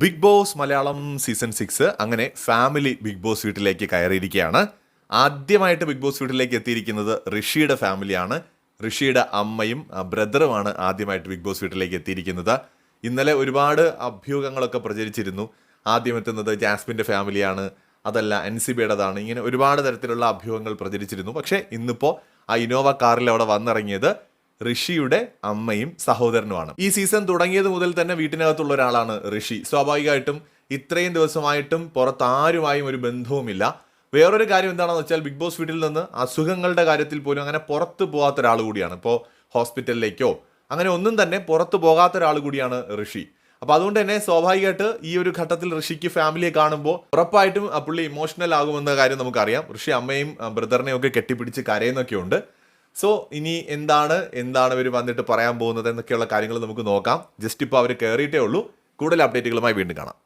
Big boss Malayalam season six അങ്ങനെ family big boss വീട്ടിലേക്ക് കയറിയിരിക്കുകയാണ്. ആദ്യമായിട്ട് ബിഗ് ബോസ് വീട്ടിലേക്ക് എത്തിയിരിക്കുന്നത് ഋഷിയുടെ ഫാമിലിയാണ് ഋഷിയുടെ അമ്മയും ബ്രദറുമാണ് ആദ്യമായിട്ട് ബിഗ് ബോസ് വീട്ടിലേക്ക് എത്തിയിരിക്കുന്നത്. ഇന്നലെ ഒരുപാട് അഭ്യൂഹങ്ങളൊക്കെ പ്രചരിച്ചിരുന്നു. ആദ്യം എത്തുന്നത് ജാസ്മിന്റെ ഫാമിലിയാണ് അതല്ല എൻ സി ബിയുടേതാണ്. ഇങ്ങനെ ഒരുപാട് തരത്തിലുള്ള അഭ്യൂഹങ്ങൾ പ്രചരിച്ചിരുന്നു. പക്ഷേ ഇന്നിപ്പോൾ ആ ഇനോവ കാറിൽ അവിടെ വന്നിറങ്ങിയത് ഋഷിയുടെ അമ്മയും സഹോദരനുമാണ്. ഈ സീസൺ തുടങ്ങിയത് മുതൽ തന്നെ വീട്ടിനകത്തുള്ള ഒരാളാണ് ഋഷി. സ്വാഭാവികമായിട്ടും ഇത്രയും ദിവസമായിട്ടും പുറത്ത് ആരുമായും ഒരു ബന്ധവുമില്ല. വേറൊരു കാര്യം എന്താണെന്ന് വെച്ചാൽ ബിഗ് ബോസ് വീട്ടിൽ നിന്ന് അസുഖങ്ങളുടെ കാര്യത്തിൽ പോലും അങ്ങനെ പുറത്ത് പോകാത്ത ഒരാൾ കൂടിയാണ്. ഇപ്പോൾ ഹോസ്പിറ്റലിലേക്കോ അങ്ങനെ ഒന്നും തന്നെ പുറത്ത് പോകാത്ത ഒരാൾ കൂടിയാണ് ഋഷി. അപ്പൊ അതുകൊണ്ട് തന്നെ സ്വാഭാവികമായിട്ട് ഈ ഒരു ഘട്ടത്തിൽ ഋഷിക്ക് ഫാമിലിയെ കാണുമ്പോൾ ഉറപ്പായിട്ടും പുള്ളി ഇമോഷണൽ ആകുമെന്ന കാര്യം നമുക്കറിയാം. ഋഷി അമ്മയും ബ്രദറിനെയും ഒക്കെ കെട്ടിപ്പിടിച്ച് കരയുന്നൊക്കെ ഉണ്ട് സോ ഇനി എന്താണ് എന്താണ് ഇവർ വന്നിട്ട് പറയാൻ പോകുന്നത് എന്നൊക്കെയുള്ള കാര്യങ്ങൾ നമുക്ക് നോക്കാം. ജസ്റ്റ് ഇപ്പോൾ അവർ കയറിയിട്ടേ ഉള്ളൂ. കൂടുതൽ അപ്ഡേറ്റുകളുമായി വീണ്ടും കാണാം.